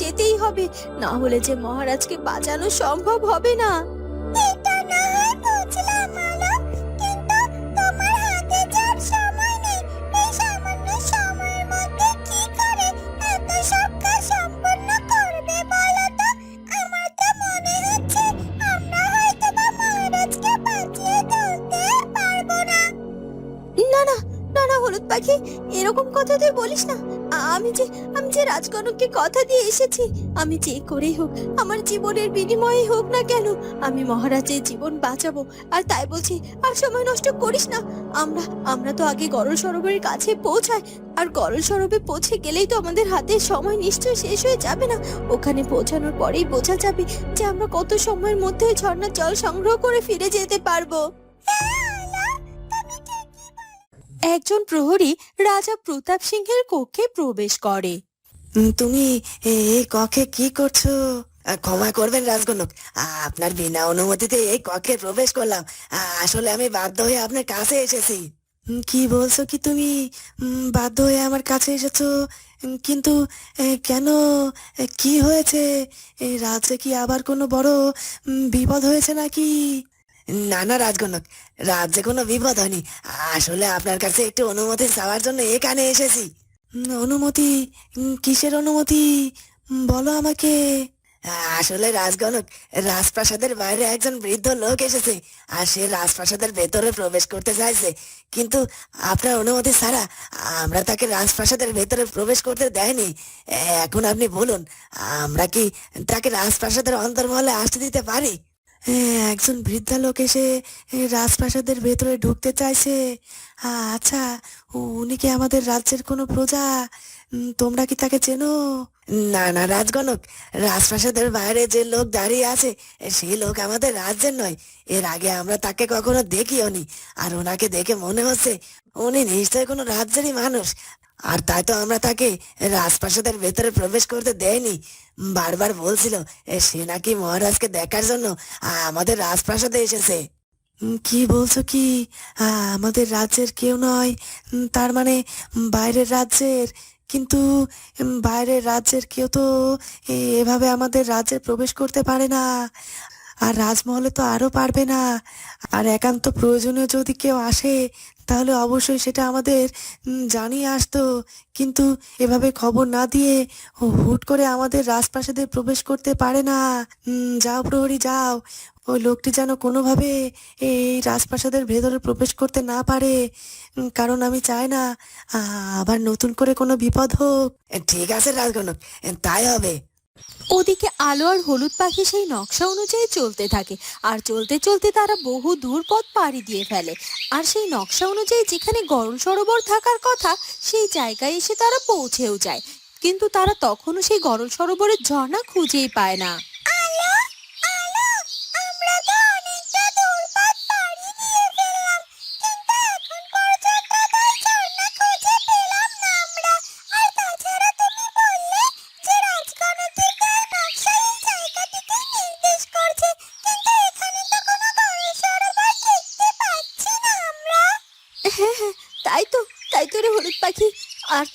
যেতেই হবে। না হলে যে মহারাজকে বাঁচানো সম্ভব হবে না। এটা না হয় বুঝলাম আলো কিন্তু তোমার হাতে যার সময় নেই এই সামান্য সময়ের মধ্যে কি করে এত সব কাজ সম্পন্ন করবে বলো তো? আমার তো মনে হচ্ছে আমরা হয়তো বা মহারাজকে বাঁচিয়ে তুলতে পারব না। না না না না হলুদ পাখি এরকম কথা তুই বলিস না। আমি যে আমি যে রাজকনককে কথা দিয়ে এসেছি, আমি যে করেই হোক, আমার জীবনের বিনিময়ে হোক না কেন, আমি মহারাজের জীবন বাঁচাবো। আর তাই বলছি, আর সময় নষ্ট করিস না। আমরা আমরা তো আগে গরল সরোবরের কাছে পৌঁছাই, আর গরল সরোবরে পৌঁছে গেলেই তো আমাদের হাতে সময় নিশ্চয়ই শেষ হয়ে যাবে না। ওখানে পৌঁছানোর পরেই বোঝা যাবে যে আমরা কত সময়ের মধ্যে ঝর্ণার জল সংগ্রহ করে ফিরে যেতে পারব। একজন প্রহরী রাজা প্রতাপ সিংহের কক্ষে প্রবেশ করে। তুমি এই কক্ষে কি করছ? ক্ষমা করবেন রাজগণক। আপনার বিনা অনুমতিতে এই কক্ষে প্রবেশ করলাম। আসলে আমি বাধ্য হয়ে আপনার কাছে এসেছি। কি বলছো কি তুমি? বাধ্য হয়ে আমার কাছে এসেছ? কিন্তু কেন? কি হয়েছে? রাজ্যে কি আবার কোনো বড় বিপদ হয়েছে নাকি? না না রাজগণক রাজ্যে কোনো বিপদ হয়নি। আসলে আপনার কাছে একটু অনুমতি চাওয়ার জন্য এখানে এসেছি। অনুমতি? কিসের অনুমতি? বলো আমাকে। আসলে রাজগণক রাজপ্রাসাদের বাইরে একজন বৃদ্ধ লোক এসেছে, আর সে রাজপ্রাসাদের ভেতরে প্রবেশ করতে চাইছে। কিন্তু আপনার অনুমতি ছাড়া আমরা তাকে রাজপ্রাসাদের ভেতরে প্রবেশ করতে দেয়নি। এখন আপনি বলুন, আমরা কি তাকে রাজপ্রাসাদের অন্তর্মহলে আসতে দিতে পারি? একজন বৃদ্ধা লোক এসে রাজপ্রাসাদের ভেতরে ঢুকতে চাইছে। আচ্ছা উনি কি আমাদের রাজ্যের কোনো প্রজা? তোমরা কি তাকে চেনো? না না, রাজগণক, রাজপ্রাসাদের বাইরে যে লোক দাঁড়িয়ে আছে সেই লোক আমাদের রাজ্যের নয়। এর আগে আমরা তাকে কখনো দেখিও নি আর ওনাকে দেখে মনে হচ্ছে, উনি নিশ্চয় কোনো রাজ্যেরই মানুষ। আর তাই তো আমরা তাকে রাজপ্রাসাদের ভেতরে প্রবেশ করতে দেয়নি। বারবার বলছিল সে নাকি মহারাজকে দেখার জন্য আমাদের রাজপ্রাসাদে এসেছে। কি বলছো কি? আমাদের রাজ্যের কেউ নয়। তার মানে বাইরের রাজ্যের। কিন্তু বাইরের রাজ্যের কেউ তো এভাবে আমাদের রাজ্যে প্রবেশ করতে পারে না। আর রাজমহলে তো আরও পারবে না। আর একান্ত প্রয়োজনীয় যদি কেউ আসে, তাহলে অবশ্যই সেটা আমাদের জানিয়ে আসতো। কিন্তু এভাবে খবর না দিয়ে হুট করে আমাদের রাজপ্রাসাদে প্রবেশ করতে পারে না। যাও প্রহরী, যাও। ওই লোকটি যেন কোনোভাবে এই রাজপ্রাসাদের ভেতরে প্রবেশ করতে না পারে। কারণ আমি চাই না আবার নতুন করে কোনো বিপদ হোক। ঠিক আছে রাজগণক, তাই হবে। ওদিকে আলো আর হলুদ পাখি সেই নকশা অনুযায়ী চলতে থাকে। আর চলতে চলতে তারা বহু দূর পথ পাড়ি দিয়ে ফেলে। আর সেই নকশা অনুযায়ী যেখানে গরম সরোবর থাকার কথা, সেই জায়গায় এসে তারা পৌঁছেও যায়। কিন্তু তারা তখনও সেই গরল সরোবরের ঝর্ণা খুঁজেই পায় না।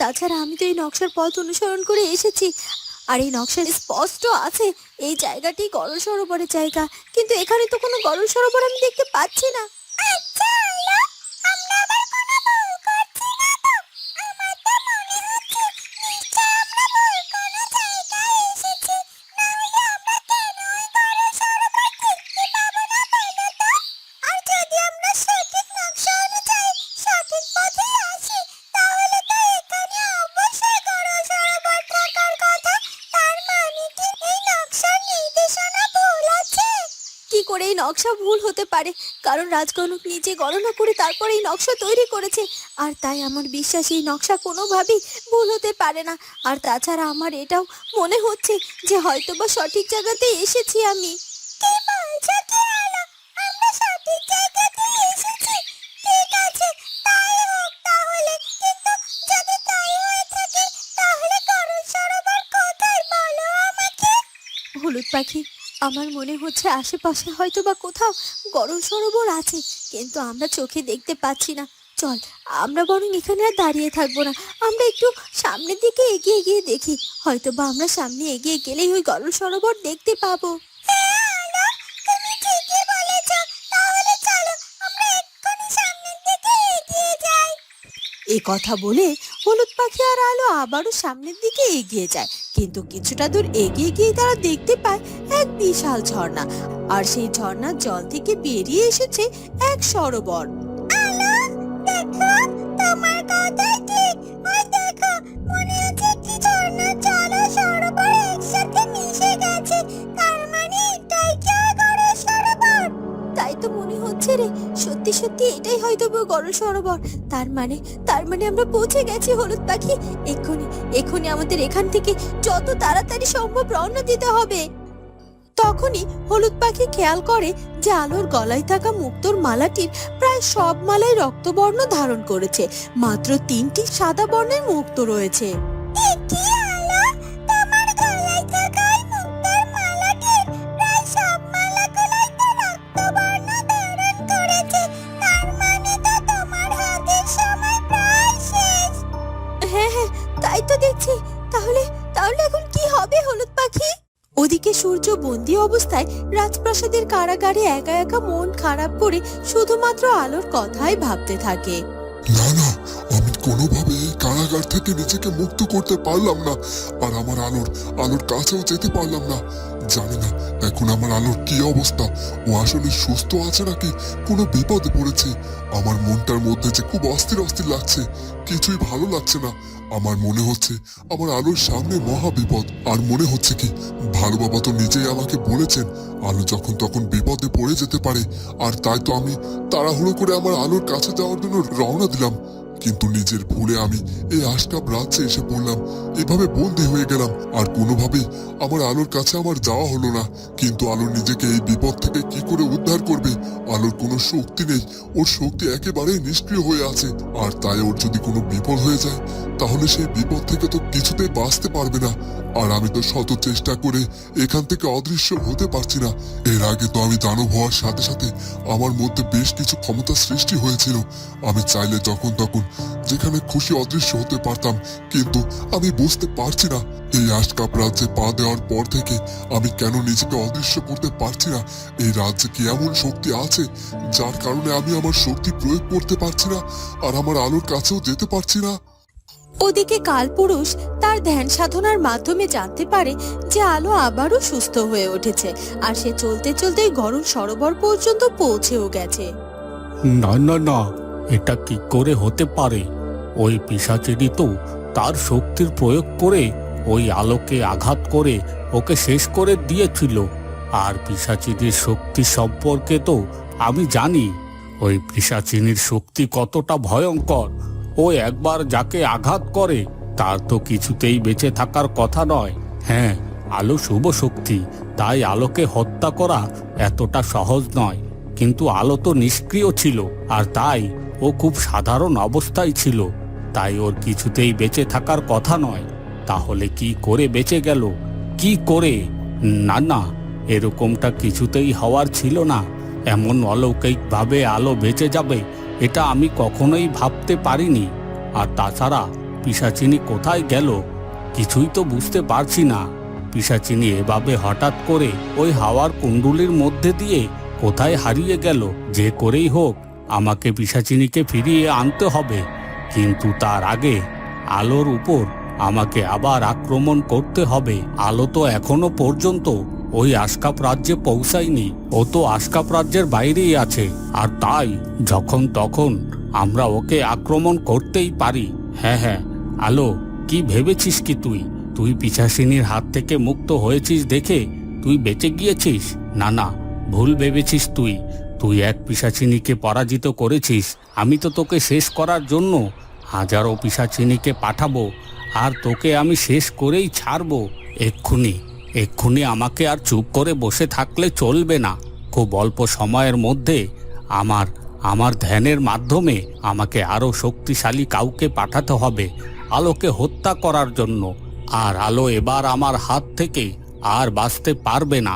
তাছাড়া আমি তো এই নকশার পথ অনুসরণ করে এসেছি। আর এই নকশার স্পষ্ট আছে, এই জায়গাটি গরল সরোবরের জায়গা। কিন্তু এখানে তো কোনো গরল সরোবর আমি দেখতে পাচ্ছি না। করে এই নকশা ভুল হতে পারে। কারণ রাজকনক নিজে গণনা করে তারপর এই নকশা তৈরি করেছে। আর তাই আমার বিশ্বাস এই নকশা কোনোভাবেই ভুল হতে পারে না। আর তাছাড়া আমার এটাও মনে হচ্ছে যে হয়তো বা সঠিক জায়গাতে এসেছি। আমি হলুদ পাখি আমার মনে হচ্ছে আশেপাশে হয়তো বা কোথাও গরম সরোবর আছে কিন্তু আমরা চোখে দেখতে পাচ্ছি না। চল আমরা বরং এখানে আর দাঁড়িয়ে থাকব না। আমরা একটু সামনের দিকে এগিয়ে গিয়ে দেখি হয়তো বা আমরা সামনে এগিয়ে গেলেই ওই গরল সরোবর দেখতে পাবো। এ কথা বলে হলুদ পাখি আর আলো আবারও সামনের দিকে এগিয়ে যায়। কিন্তু কিছুটা দূর এগিয়ে গিয়ে তারা দেখতে পায় এক বিশাল ঝর্ণা। আর সেই ঝর্ণার জল থেকে বেরিয়ে এসেছে এক সরোবর। সত্যি এটাই হয়তো গরল সরোবর। তার মানে তার মানে আমরা পৌঁছে গেছি, হলুদ পাখি। এক্ষুনি এক্ষুনি আমাদের এখান থেকে যত তাড়াতাড়ি সম্ভব রওনা দিতে হবে। তখনই হলুদ পাখি খেয়াল করে যে আলোর গলায় থাকা মুক্তোর মালাটির প্রায় সব মালাই রক্তবর্ণ ধারণ করেছে। মাত্র তিনটি সাদা বর্ণের মুক্ত রয়েছে। রাজপ্রাসাদের কারাগারে একা একা মন খারাপ করে শুধুমাত্র আলোর কথাই ভাবতে থাকে। না না, আমি কোনোভাবে এই কারাগার থেকে নিজেকে মুক্ত করতে পারলাম না, আর আমার আলোর আলোর কাছেও যেতে পারলাম না। জানি না। এখন আমার আলোর কি অবস্থা? ও আসলে সুস্থ আছে নাকি? কোনো বিপদে পড়েছে? আমার মনটার মধ্যে যে খুব অস্থির অস্থির লাগছে, কিছুই ভালো লাগছে না। আমার মনে হচ্ছে আমার আলোর সামনে মহা বিপদ। আর মনে হচ্ছে কি ভালো বাবা তো নিজেই আমাকে বলেছেন, আলো যখন তখন বিপদে পড়ে যেতে পারে। আর তাই তো আমি তাড়াহুড়ো করে আমার আলোর কাছে যাওয়ার জন্য রওনা দিলাম। কিন্তু নিজের ভুলে আমি এই আশকাপ রাজ্যে এসে পড়লাম। এভাবে বন্দি হয়ে গেলাম। আর কোনোভাবেই আমার আলোর কাছে আমার যাওয়া হলো না। কিন্তু আলো নিজেকে এই বিপদ থেকে কি করে উদ্ধার করবে? আলোর কোনো শক্তি নেই। ওর শক্তি একেবারেই নিষ্ক্রিয় হয়ে আছে। আর তাই ওর যদি কোনো বিপদ হয়ে যায়, তাহলে সেই বিপদ থেকে তো কিছুতেই বাঁচতে পারবে না। আর আমি তো শত চেষ্টা করে এখান থেকে অদৃশ্য হতে পারছি না। এর আগে তো আমি দানব হওয়ার সাথে সাথে আমার মধ্যে বেশ কিছু ক্ষমতা সৃষ্টি হয়েছিল। আমি চাইলে যখন তখন যেখানে খুশি অদৃশ্য হতে পারতাম কিন্তু আমি বুঝতে পারছি না। এই আশকাপ রাজ্যে পা দেওয়ার পর থেকে আমি কেন নিজেকে অদৃশ্য করতে পারছি না? এই রাজ্যে কি এমন শক্তি আছে যার কারণে আমি আমার শক্তি প্রয়োগ করতে পারছি না আর আমার আলোর কাছেও যেতে পারছি না? ওদিকে কালপুরুষ তার ধ্যান সাধনার মাধ্যমে জানতে পারে যে আলো আবারও সুস্থ হয়ে উঠেছে আর সে চলতে চলতে গরম সরোবর পর্যন্ত পৌঁছেও গেছে। না না না এটা কি করে হতে পারে? ওই পিসাচেরই তো তার শক্তির প্রয়োগ করে ওই আলোকে আঘাত করে ওকে শেষ করে দিয়েছিল। আর পিসাচিনির শক্তি সম্পর্কে তো আমি জানি। ওই পিসাচিনির শক্তি কতটা ভয়ঙ্কর। ও একবার যাকে আঘাত করে, তার তো কিছুতেই বেঁচে থাকার কথা নয়। হ্যাঁ আলো শুভ শক্তি, তাই আলোকে হত্যা করা এতটা সহজ নয়। কিন্তু আলো তো নিষ্ক্রিয় ছিল, আর তাই ও খুব সাধারণ অবস্থায় ছিল, তাই ওর কিছুতেই বেঁচে থাকার কথা নয়। তাহলে কি করে বেঁচে গেল? কি করে? না না, এরকমটা কিছুতেই হওয়ার ছিল না। এমন অলৌকিকভাবে আলো বেঁচে যাবে, এটা আমি কখনোই ভাবতে পারিনি। আর তাছাড়া পিসাচিনি কোথায় গেল? কিছুই তো বুঝতে পারছি না। পিসাচিনি এভাবে হঠাৎ করে ওই হাওয়ার কুণ্ডুলির মধ্যে দিয়ে কোথায় হারিয়ে গেল? যে করেই হোক আমাকে পিসাচিনিকে ফিরিয়ে আনতে হবে, কিন্তু তার আগে আলোর উপর আমাকে আবার আক্রমণ করতে হবে। আলো তো এখনও পর্যন্ত ওই আশকাপ রাজ্যে পৌঁছায়নি, ও তো আশকাপ রাজ্যের বাইরেই আছে, আর তাই যখন তখন আমরা ওকে আক্রমণ করতেই পারি। হ্যাঁ হ্যাঁ আলো, কি ভেবেছিস কি তুই? তুই পিছাসিনীর হাত থেকে মুক্ত হয়েছিস দেখে তুই বেঁচে গিয়েছিস? না না, ভুল ভেবেছিস তুই। তুই এক পিসাচিনীকে পরাজিত করেছিস, আমি তো তোকে শেষ করার জন্য হাজারো পিসাচিনীকে পাঠাবো, আর তোকে আমি শেষ করেই ছাড়বো। এক্ষুনি এক্ষুনি আমাকে আর চুপ করে বসে থাকলে চলবে না। খুব অল্প সময়ের মধ্যে আমার আমার ধ্যানের মাধ্যমে আমাকে আরও শক্তিশালী কাউকে পাঠাতে হবে, আলোকে হত্যা করার জন্য। আর আলো এবার আমার হাত থেকে আর বাঁচতে পারবে না।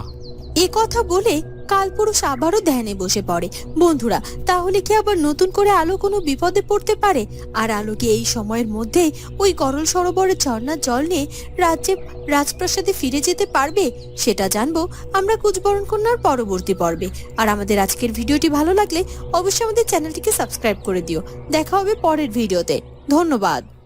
এ কথা বলে কালপুরুষ আবারও ধ্যানে বসে পড়ে। বন্ধুরা, তাহলে কি আবার নতুন করে আলো কোনো বিপদে পড়তে পারে? আর আলো কি এই সময়ের মধ্যেই ওই গরল সরোবরের ঝর্ণার জল নিয়ে রাজ্যে রাজপ্রাসাদে ফিরে যেতে পারবে? সেটা জানব আমরা কুচবরণ কন্যার পরবর্তী পর্বে। আর আমাদের আজকের ভিডিওটি ভালো লাগলে অবশ্যই আমাদের চ্যানেলটিকে সাবস্ক্রাইব করে দিও। দেখা হবে পরের ভিডিওতে। ধন্যবাদ।